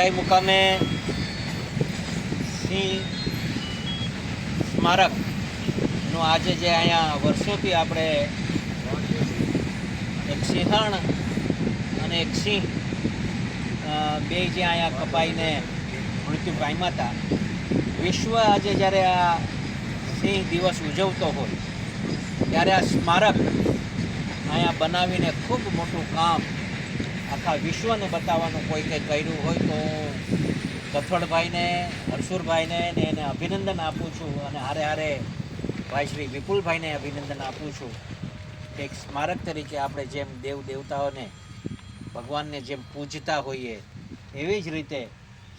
ભેરાઈ મુકામે સિંહ સ્મારકનું આજે જે અહીંયા વર્ષોથી આપણે એક સિંહણ અને એક સિંહ બે જે અહીંયા કપાઈને મૃત્યુ પામ્યા હતા. વિશ્વ આજે જ્યારે આ સિંહ દિવસ ઉજવતો હોય, ત્યારે આ સ્મારક અહીંયા બનાવીને ખૂબ મોટું કામ આખા વિશ્વને બતાવવાનું કોઈ કંઈ કર્યું હોય તો કથોડભાઈને હરસુરભાઈને ને એને અભિનંદન આપું છું અને હારે હારે ભાઈ શ્રી વિપુલભાઈને અભિનંદન આપું છું કે એક સ્મારક તરીકે આપણે જેમ દેવ દેવતાઓને, ભગવાનને જેમ પૂજતા હોઈએ, એવી જ રીતે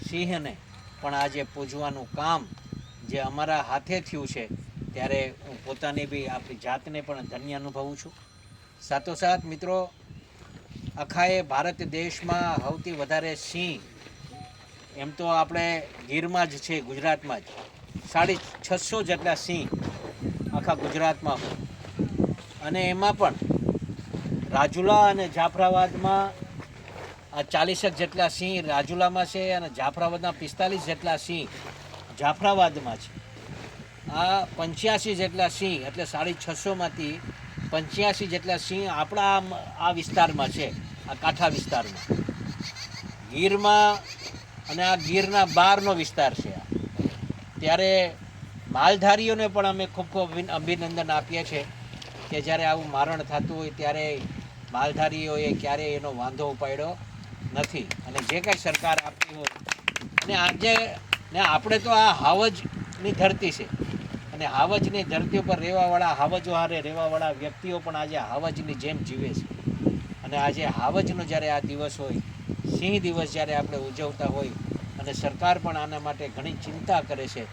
સિંહને પણ આજે પૂજવાનું કામ જે અમારા હાથે થયું છે, ત્યારે હું પોતાની બી આપણી જાતને પણ ધન્ય અનુભવું છું. સાથોસાથ મિત્રો આખા એ ભારત દેશમાં સૌથી વધારે સિંહ. એમ તો આપણે ગીરમાં જ છે, ગુજરાતમાં જ. સાડી છસો જેટલા સિંહ આખા ગુજરાતમાં અને એમાં પણ રાજુલા અને જાફરાબાદમાં આ ચાલીસેક જેટલા સિંહ રાજુલામાં છે અને જાફરાબાદના પિસ્તાલીસ જેટલા સિંહ જાફરાબાદમાં છે. આ પંચ્યાસી જેટલા સિંહ, એટલે સાડી છસોમાંથી પંચ્યાસી જેટલા સિંહ આપણા આ વિસ્તારમાં છે, આ કાંઠા વિસ્તારમાં. ગીરમાં અને આ ગીરના બારનો વિસ્તાર છે આ. ત્યારે માલધારીઓને પણ અમે ખૂબ ખૂબ અભિન- અભિનંદન આપીએ છીએ કે જ્યારે આવું મારણ થતું હોય ત્યારે માલધારીઓએ ક્યારેય એનો વાંધો ઉપાડ્યો નથી. અને જે કાંઈ સરકાર આપતી હોય, અને આજે ને આપણે તો આ હાવજની ધરતી છે. અને હાવજની ધરતી ઉપર રહેવાવાળા, હાવજો હારે રહેવાવાળા વ્યક્તિઓ પણ આજે હાવજની જેમ જીવે છે. અને આજે હાવજનો જ્યારે આ દિવસ હોય, સિંહ દિવસ જ્યારે આપણે ઉજવતા હોય, અને સરકાર પણ આના માટે ઘણી ચિંતા કરે છે.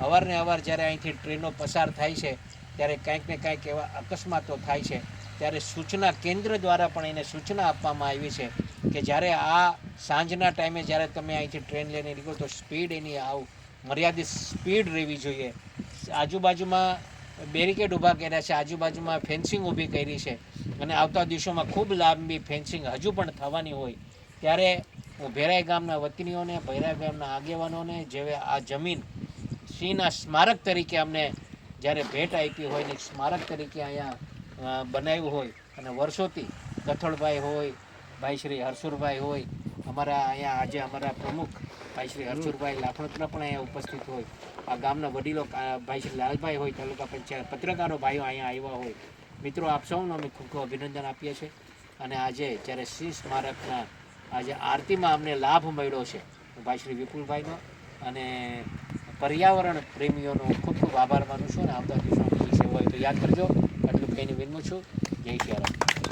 અવારને અવાર જ્યારે અહીંથી ટ્રેનો પસાર થાય છે, ત્યારે કાંઈક ને કાંઈક એવા અકસ્માતો થાય છે. ત્યારે સૂચના કેન્દ્ર દ્વારા પણ એને સૂચના આપવામાં આવી છે કે જ્યારે આ સાંજના ટાઈમે જ્યારે તમે અહીંથી ટ્રેન લઈને નીકળો તો સ્પીડ એની આવ, મર્યાદિત સ્પીડ રહેવી જોઈએ. આજુબાજુમાં બેરિકેડ ઊભા કર્યા છે, આજુબાજુમાં ફેન્સિંગ ઊભી કરી છે અને આવતા દિવસોમાં ખૂબ લાંબી ફેન્સિંગ હજુ પણ થવાની હોય. ત્યારે હું ભેરાઈ ગામના વતનીઓને, ભૈરાઈ ગામના આગેવાનોને, જેવે આ જમીન સિંહના સ્મારક તરીકે અમને જ્યારે ભેટ આપી હોય ને સ્મારક તરીકે અહીંયા બનાવ્યું હોય અને વર્ષોથી કથળભાઈ હોય, ભાઈ શ્રી હરસુરભાઈ હોય, અમારા અહીંયા આજે અમારા પ્રમુખ ભાઈ શ્રી હરસુરભાઈ લાખણોત્રા પણ અહીંયા ઉપસ્થિત હોય. આ ગામના વડીલો ભાઈ શ્રી લાલભાઈ હોય, તાલુકા પંચાયત પત્રકારો ભાઈઓ અહીંયા આવ્યા હોય. મિત્રો, આપ સૌનો અમે ખૂબ ખૂબ અભિનંદન આપીએ છીએ. અને આજે જ્યારે સિંહ સ્મારકના આજે આરતીમાં અમને લાભ મળ્યો છે ભાઈ શ્રી વિપુલભાઈનો અને પર્યાવરણ પ્રેમીઓનો ખૂબ ખૂબ આભાર માનું છું અને આવતા દિવસોમાં હોય તો યાદ કરજો. આટલું કહીને વિનમું છું. જય સિયારામ